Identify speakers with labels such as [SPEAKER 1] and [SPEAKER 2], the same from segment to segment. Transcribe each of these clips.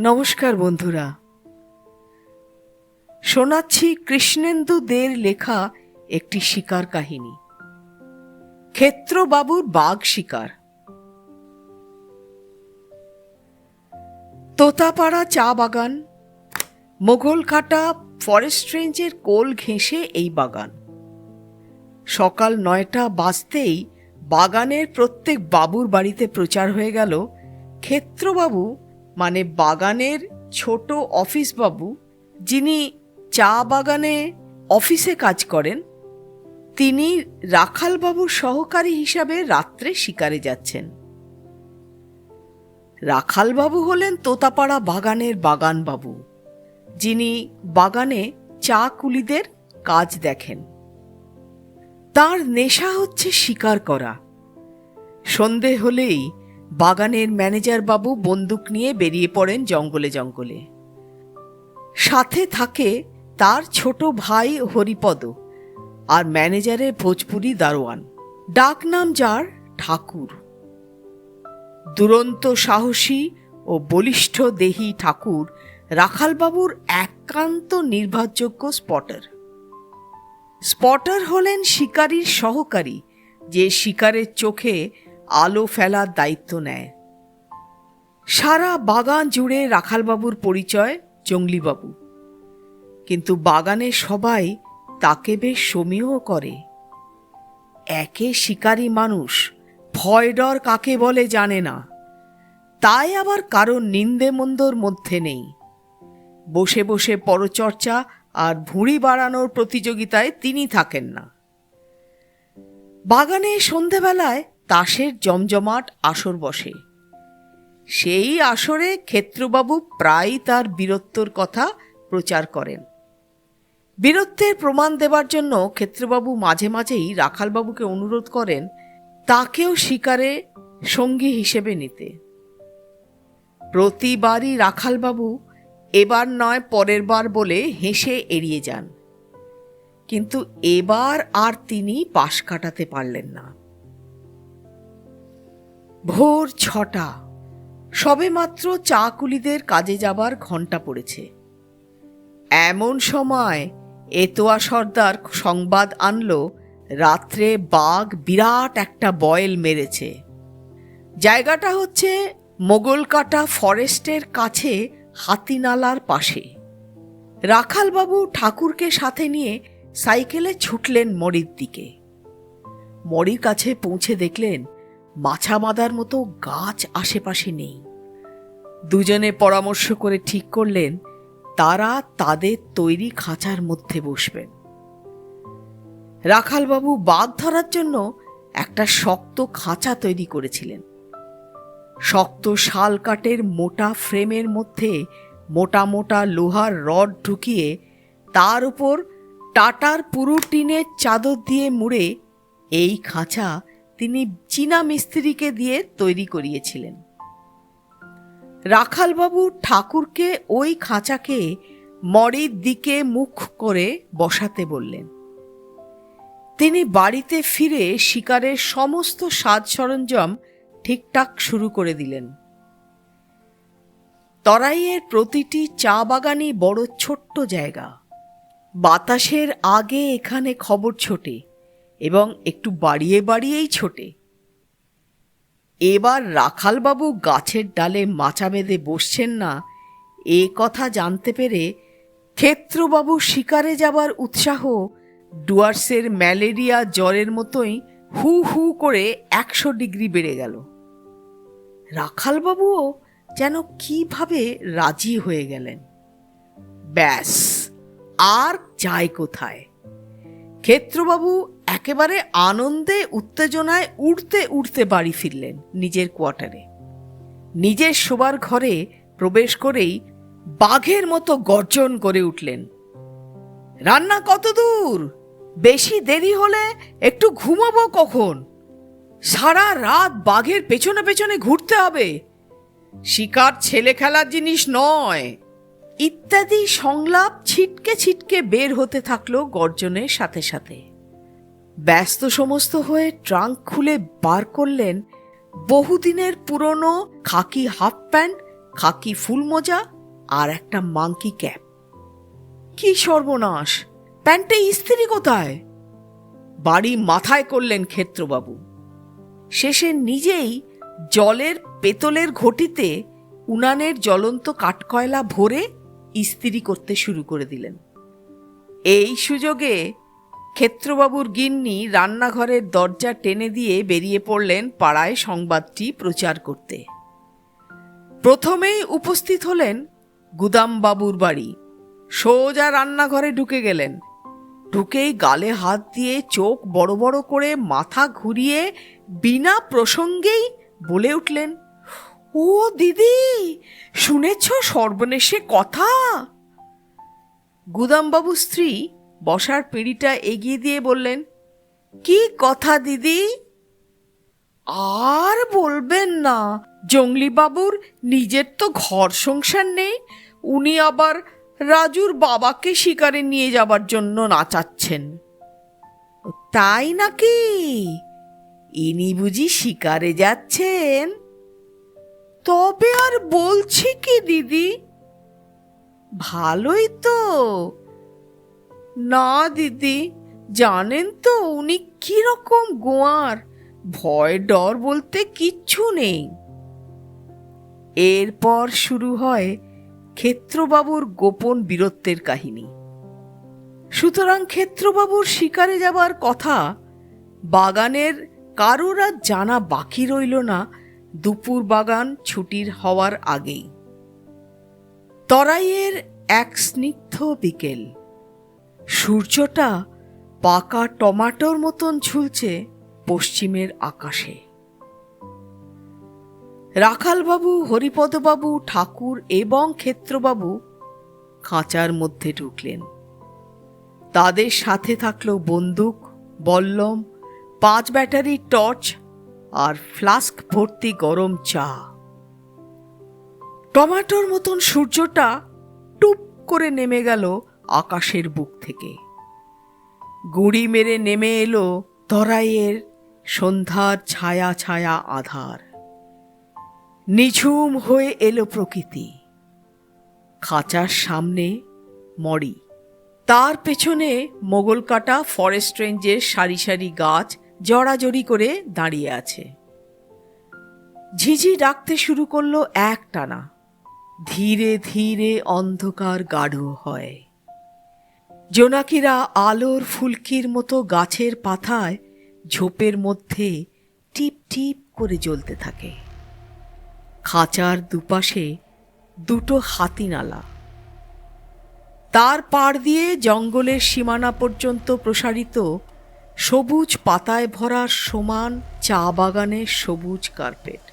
[SPEAKER 1] নমস্কার বন্ধুরা। শোনাচ্ছি কৃষ্ণেন্দু দের লেখা একটি শিকার কাহিনী। ক্ষেত্রবাবুর বাঘ শিকার। তোতাপাড়া চা বাগান মোগলকাটা ফরেস্ট রেঞ্জের কোল ঘেঁষে এই বাগান। সকাল নয়টা বাজতেই বাগানের প্রত্যেক বাবুর বাড়িতে প্রচার হয়ে গেল ক্ষেত্রবাবু মানে বাগানের ছোট অফিস বাবু, যিনি চা বাগানে অফিসে কাজ করেন, তিনি রাখালবাবুর সহকারী হিসাবে রাত্রে শিকারে যাচ্ছেন। রাখালবাবু হলেন তোতাপাড়া বাগানের বাগানবাবু যিনি বাগানে চা কুলিদের কাজ দেখেন। তার নেশা হচ্ছে শিকার করা। সন্ধে হলেই বাগানের ম্যানেজার বাবু বন্দুক নিয়ে বেরিয়ে পড়েন জঙ্গলে জঙ্গলে। সাথে থাকে তার ছোট ভাই হরিপদ আর ম্যানেজারের ভোজপুরি দারোয়ান। ডাক নাম যার, ঠাকুর। দুরন্ত সাহসী ও বলিষ্ঠ দেহী ঠাকুর রাখালবাবুর একান্ত নির্ভরযোগ্য স্পটার। স্পটার হলেন শিকারীর সহকারী, যে শিকারের চোখে আলো ফেলার দায়িত্ব নেয়। সারা বাগান জুড়ে রাখালবাবুর পরিচয় জঙ্গলিবাবু। কিন্তু বাগানে সবাই তাকে বেশ সমীহ করে। একে শিকারী মানুষ, ভয় ডর কাকে বলে জানে না। তাই আবার কারও নিন্দে মন্দর মধ্যে নেই। বসে বসে পরচর্চা আর ভুঁড়ি বাড়ানোর প্রতিযোগিতায় তিনি থাকেন না। বাগানে সন্ধেবেলায় তাসের জমজমাট আসর বসে। সেই আসরে ক্ষেত্রবাবু প্রায়ই তার বীরত্বর কথা প্রচার করেন। বীরত্বের প্রমাণ দেবার জন্য ক্ষেত্রবাবু মাঝে মাঝেই রাখালবাবুকে অনুরোধ করেন তাকেও শিকারে সঙ্গী হিসেবে নিতে। প্রতিবারই রাখালবাবু এবার নয় পরের বার বলে হেসে এড়িয়ে যান। কিন্তু এবার আর তিনি পাশ কাটাতে পারলেন না। ভোর ছটা। সবে সবেমাত্র চাকুলিদের কাজে যাবার ঘণ্টা পড়েছে। এমন সময় এতোয়া সর্দার সংবাদ আনলো, রাত্রে বাঘ বিরাট একটা বয়েল মেরেছে। জায়গাটা হচ্ছে মোগলকাটা ফরেস্টের কাছে হাতিনালার পাশে। রাখালবাবু ঠাকুরকে সাথে নিয়ে সাইকেলে ছুটলেন মরির দিকে। মরির কাছে পৌঁছে দেখলেন মাছা বাঁধার মতো গাছ আশেপাশে নেই। দুজনে পরামর্শ করে ঠিক করলেন, তারা তাদের তৈরি খাঁচার মধ্যে বসবেন। রাখালবাবু বাঘ ধরার জন্য একটা শক্ত খাঁচা তৈরি করেছিলেন। শক্ত শাল কাঠের মোটা ফ্রেমের মধ্যে মোটা মোটা লোহার রড ঢুকিয়ে তার উপর টাটার পুরু টিনের চাদর দিয়ে মুড়ে এই খাঁচা তিনি চীনা মিস্ত্রিকে দিয়ে তৈরি করিয়েছিলেন। রাখালবাবু ঠাকুরকে ওই খাঁচাকে মরির দিকে মুখ করে বসাতে বললেন। তিনি বাড়িতে ফিরে শিকারের সমস্ত সাজ সরঞ্জাম ঠিকঠাক শুরু করে দিলেন। তরাইয়ের প্রতিটি চা বাগানই বড় ছোট্ট জায়গা। বাতাসের আগে এখানে খবর ছোটে। এবং একটু বাড়িয়ে বাড়িয়েই ছোটে। এবার রাখালবাবু গাছের ডালে মাচা বেঁধে বসছেন না, এ কথা জানতে পেরে ক্ষেত্রবাবু শিকারে যাবার উৎসাহ ডুয়ার্সের ম্যালেরিয়া জ্বরের মতোই হু হু করে একশো ডিগ্রি বেড়ে গেল। রাখালবাবুও যেন কীভাবে রাজি হয়ে গেলেন। ব্যাস, আর যায় কোথায়? ক্ষেত্রবাবু একেবারে আনন্দে, উত্তেজনায় উড়তে উড়তে বাড়ি ফিরলেন নিজের কোয়ার্টারে। নিজের শোবার ঘরে প্রবেশ করেই বাঘের মতো গর্জন করে উঠলেন। রান্না কত দূর? বেশি দেরি হলে একটু ঘুমাবো কখন? সারা রাত বাঘের পেছনে পেছনে ঘুরতে হবে। শিকার ছেলে খেলার জিনিস নয়। ইত্যাদি সংলাপ ছিটকে ছিটকে বের হতে থাকল গর্জনের সাথে সাথে। ব্যস্ত সমস্ত হয়ে ট্রাঙ্ক খুলে বার করলেন বহুদিনের পুরনো খাকি হাফ প্যান্ট, খাকি ফুল মোজা আর একটা মাংকি ক্যাপ। কি সর্বনাশ! প্যান্টে ইস্ত্রি কোথায়? বাড়ি মাথায় করলেন ক্ষেত্রবাবু। শেষে নিজেই জলের পেতলের ঘটিতে উনানের জ্বলন্ত কাঠকয়লা ভরে ইস্ত্রি করতে শুরু করে দিলেন। এই সুযোগে ক্ষেত্রবাবুর গিন্নি রান্নাঘরের দরজা টেনে দিয়ে বেরিয়ে পড়লেন পাড়ায় সংবাদটি প্রচার করতে। প্রথমেই উপস্থিত হলেন গুদামবাবুর বাড়ি। সোজা রান্নাঘরে ঢুকে গেলেন। ঢুকেই গালে হাত দিয়ে চোখ বড় বড় করে মাথা ঘুরিয়ে বিনা প্রসঙ্গেই বলে উঠলেন, ও দিদি, শুনেছ সর্বনেশে কথা? গুদামবাবু স্ত্রী বসার পিঁড়িটা এগিয়ে দিয়ে বললেন, কি কথা দিদি? আর বলবেন না জঙ্গলি বাবুর নিজের তো ঘর সংসার নেই, উনি আবার রাজুর বাবাকে শিকারে নিয়ে যাবার জন্য নাচাচ্ছেন। তাই নাকি? ইনি বুঝি শিকারে যাচ্ছেন? তবে আর বলছি কি দিদি? ভালোই তো। না, দিদি। জানেন তো উনি কীরকম গোয়ার। ভয়, ডর বলতে কিচ্ছু নেই। এরপর শুরু হয় ক্ষেত্রবাবুর গোপন বীরত্বের কাহিনী। সুতরাং ক্ষেত্রবাবুর শিকারে যাবার কথা বাগানের কারোর আর জানা বাকি রইল না দুপুর বাগান ছুটির হওয়ার আগেই। তরাইয়ের এক স্নিগ্ধ বিকেল। সূর্যটা পাকা টমাটোর মতন ঝুলছে পশ্চিমের আকাশে। রাখালবাবু, হরিপদবাবু, ঠাকুর এবং ক্ষেত্রবাবু খাঁচার মধ্যে ঢুকলেন। তাদের সাথে থাকল বন্দুক, বল্লম, পাঁচ ব্যাটারি টর্চ আর ফ্লাস্ক ভর্তি গরম চা। টমাটোর মতন সূর্যটা টুপ করে নেমে গেল আকাশের বুক থেকে। গুড়ি মেরে নেমে এলো তরাইয়ের সন্ধ্যার ছায়া ছায়া আধার। নিঝুম হয়ে এলো প্রকৃতি। খাঁচার সামনে মরি। তার পেছনে মোগল কাটা ফরেস্ট রেঞ্জের সারি সারি গাছ জড়াজড়ি করে দাঁড়িয়ে আছে। ঝিঝি ডাকতে শুরু করল এক টানা ধীরে ধীরে অন্ধকার গাঢ় হয়। জোনাকিরা আলোর ফুলকির মতো গাছের পাতায় ঝোপের মধ্যে টিপ টিপ করে জ্বলতে থাকে। খাঁচার দুপাশে দুটো হাতিনালা। তার পাড় দিয়ে জঙ্গলের সীমানা পর্যন্ত প্রসারিত সবুজ পাতায় ভরা সমান চা বাগানের সবুজ কার্পেট।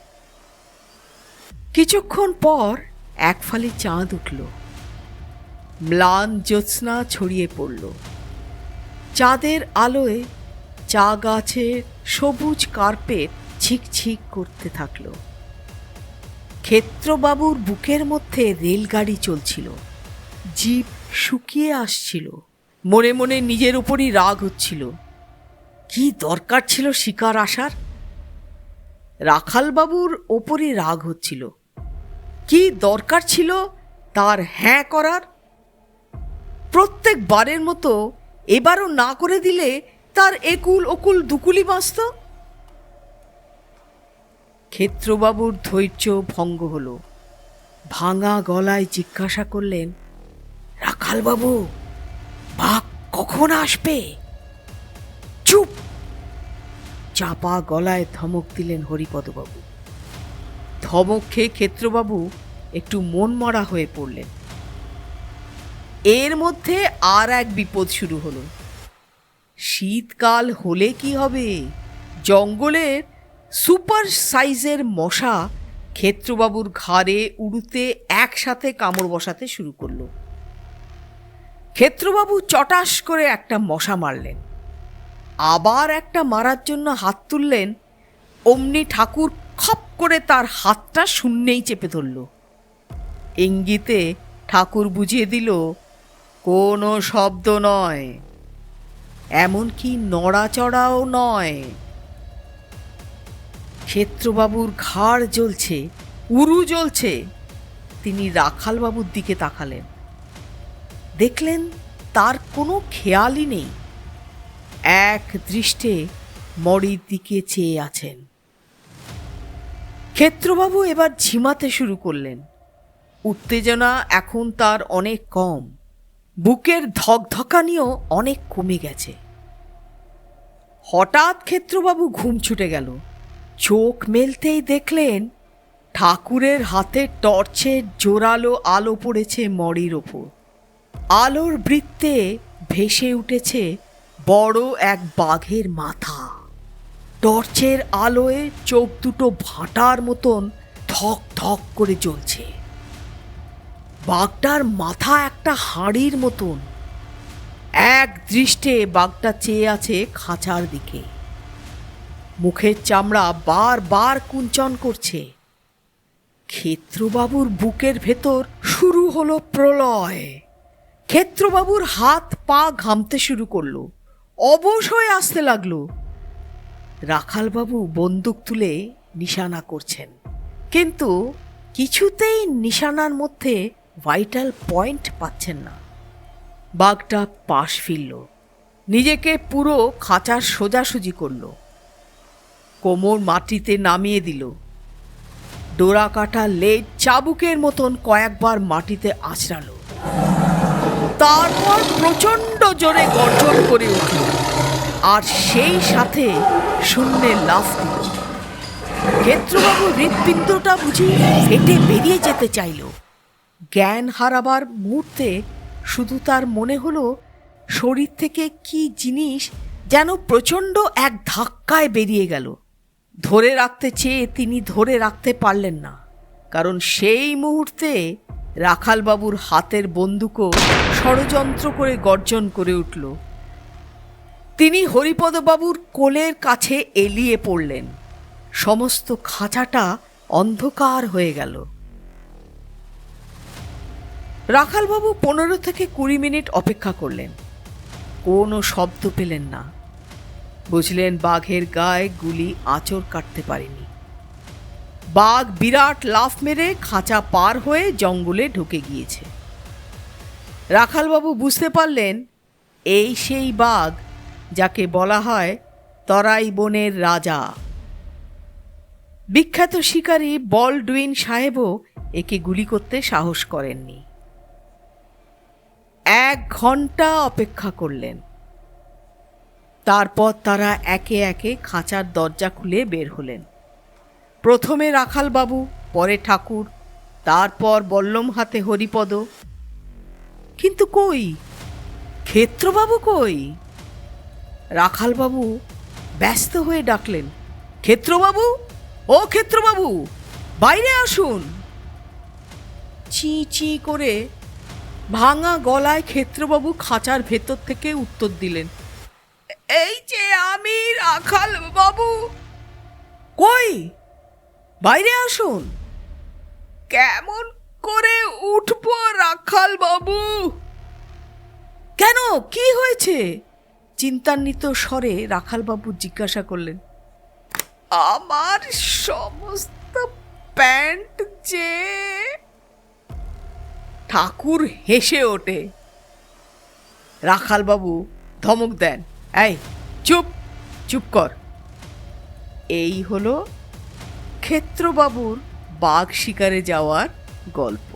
[SPEAKER 1] কিছুক্ষণ পর এক ফালি চাঁদ উঠল। ম্লান জ্যোৎস্না ছড়িয়ে পড়ল। চাঁদের আলোয় চা গাছের সবুজ কার্পেট ঝিকঝিক করতে থাকল। ক্ষেত্রবাবুর বুকের মধ্যে রেলগাড়ি চলছিল। জিপ শুকিয়ে আসছিল। মনে মনে নিজের উপরই রাগ হচ্ছিল। কি দরকার ছিল শিকার আসার? রাখালবাবুর ওপরই রাগ হচ্ছিল। কি দরকার ছিল তার হ্যাঁ করার? প্রত্যেক বারের মতো এবারও না করে দিলে তার একুল ওকুল দুকুলি বাঁচত? ক্ষেত্রবাবুর ধৈর্য ভঙ্গ হলো। ভাঙা গলায় জিজ্ঞাসা করলেন, রাখালবাবু, বাঘ কখন আসবে? চুপ! চাপা গলায় ধমক দিলেন হরিপদবাবু। ধমক খেয়ে ক্ষেত্রবাবু একটু মনমরা হয়ে পড়লেন। এর মধ্যে আর এক বিপদ শুরু হলো। শীতকাল হলে কি হবে? জঙ্গলের সুপার সাইজের মশা ক্ষেত্রবাবুর ঘাড়ে উড়ুতে একসাথে কামড় বসাতে শুরু করল। ক্ষেত্রবাবু চটাস করে একটা মশা মারলেন। আবার একটা মারার জন্য হাত তুললেন। অমনি ঠাকুর খপ করে তার হাতটা শূন্যেই চেপে ধরল। ইঙ্গিতে ঠাকুর বুঝিয়ে দিল কোনো শব্দ নয়, এমনকি নড়াচড়াও নয়। ক্ষেত্রবাবুর ঘাড় জ্বলছে, উরু জ্বলছে। তিনি রাখালবাবুর দিকে তাকালেন। দেখলেন তার কোনো খেয়ালই নেই। এক দৃষ্টে মরির দিকে চেয়ে আছেন। ক্ষেত্রবাবু এবার ঝিমাতে শুরু করলেন। উত্তেজনা এখন তার অনেক কম। বুকের ধকধকানিও অনেক কমে গেছে। হঠাৎ ক্ষেত্রবাবু ঘুম ছুটে গেল। চোখ মেলতেই দেখলেন ঠাকুরের হাতে টর্চের জোরালো আলো পড়েছে মরির ওপর। আলোর বৃত্তে ভেসে উঠেছে বড় এক বাঘের মাথা। টর্চের আলোয় চোখ দুটো ভাটার মতন ধক ধক করে জ্বলছে। বাঘটার মাথা একটা হাড়ির মতন। এক দৃষ্টে বাঘটা চেয়ে আছে খাঁচার দিকে। মুখের চামড়া বারবার কুঞ্চন করছে। ক্ষেত্রবাবুর বুকের ভেতর শুরু হলো প্রলয়। ক্ষেত্রবাবুর হাত পা ঘামতে শুরু করল, অবশ হয়ে আসতে লাগল। রাখালবাবু বন্দুক তুলে নিশানা করছেন, কিন্তু কিছুতেই নিশানার মধ্যে ভাইটাল পয়েন্ট পাচ্ছেন না। বাঘটা পাশ ফিরল। নিজেকে পুরো খাঁচার সোজাসুজি করল। কোমর মাটিতে নামিয়ে দিল। ডোরা কাটা লেজ চাবুকের মতন কয়েকবার মাটিতে আছড়ালো। তারপর প্রচণ্ড জোরে গর্জন করে উঠল। আর সেই সাথে শূন্যে লাফ দিল। ক্ষেত্রবাবু হৃৎপিণ্ডটা বুঝি ফেটে বেরিয়ে যেতে চাইল। জ্ঞান হারাবার মুহূর্তে শুধু তার মনে হলো শরীর থেকে কি জিনিস যেন প্রচণ্ড এক ধাক্কায় বেরিয়ে গেল। ধরে রাখতে চেয়ে তিনি ধরে রাখতে পারলেন না, কারণ সেই মুহূর্তে রাখালবাবুর হাতের বন্দুকও ষড়যন্ত্র করে গর্জন করে উঠল। তিনি হরিপদবাবুর কোলের কাছে এলিয়ে পড়লেন। সমস্ত খাঁচাটা অন্ধকার হয়ে গেল। রাখালবাবু পনেরো থেকে কুড়ি মিনিট অপেক্ষা করলেন। কোনো শব্দ পেলেন না। বুঝলেন বাঘের গায়ে গুলি আঁচড় কাটতে পারেনি। বাঘ বিরাট লাফ মেরে খাঁচা পার হয়ে জঙ্গলে ঢুকে গিয়েছে। রাখালবাবু বুঝতে পারলেন, এই সেই বাঘ যাকে বলা হয় তরাই বনের রাজা। বিখ্যাত শিকারী বলডুইন সাহেবও একে গুলি করতে সাহস করেননি। এক ঘণ্টা অপেক্ষা করলেন। তারপর তারা একে একে খাঁচার দরজা খুলে বের হলেন। প্রথমে রাখালবাবু, পরে ঠাকুর, তারপর বল্লম হাতে হরিপদ। কিন্তু কই? ক্ষেত্রবাবু কই? রাখালবাবু ব্যস্ত হয়ে ডাকলেন, ক্ষেত্রবাবু? ও ক্ষেত্রবাবু, বাইরে আসুন। চি চি করে ভাঙা গলায় ক্ষেত্রবাবু খাঁচার ভেতর থেকে উত্তর দিলেন এই যে আমি রাখাল বাবু কই? বাইরে আসুন। কেমন করে উঠবো রাখাল বাবু কেন? কি হয়েছে? চিন্তান্বিত স্বরে রাখালবাবু জিজ্ঞাসা করলেন আমার সমস্ত প্যান্ট যে ঠাকুর হেসে ওঠে। রাখালবাবু ধমক দেন, এই, চুপ চুপ কর। এই হলো ক্ষেত্রবাবুর বাঘ শিকারে যাওয়ার গল্প।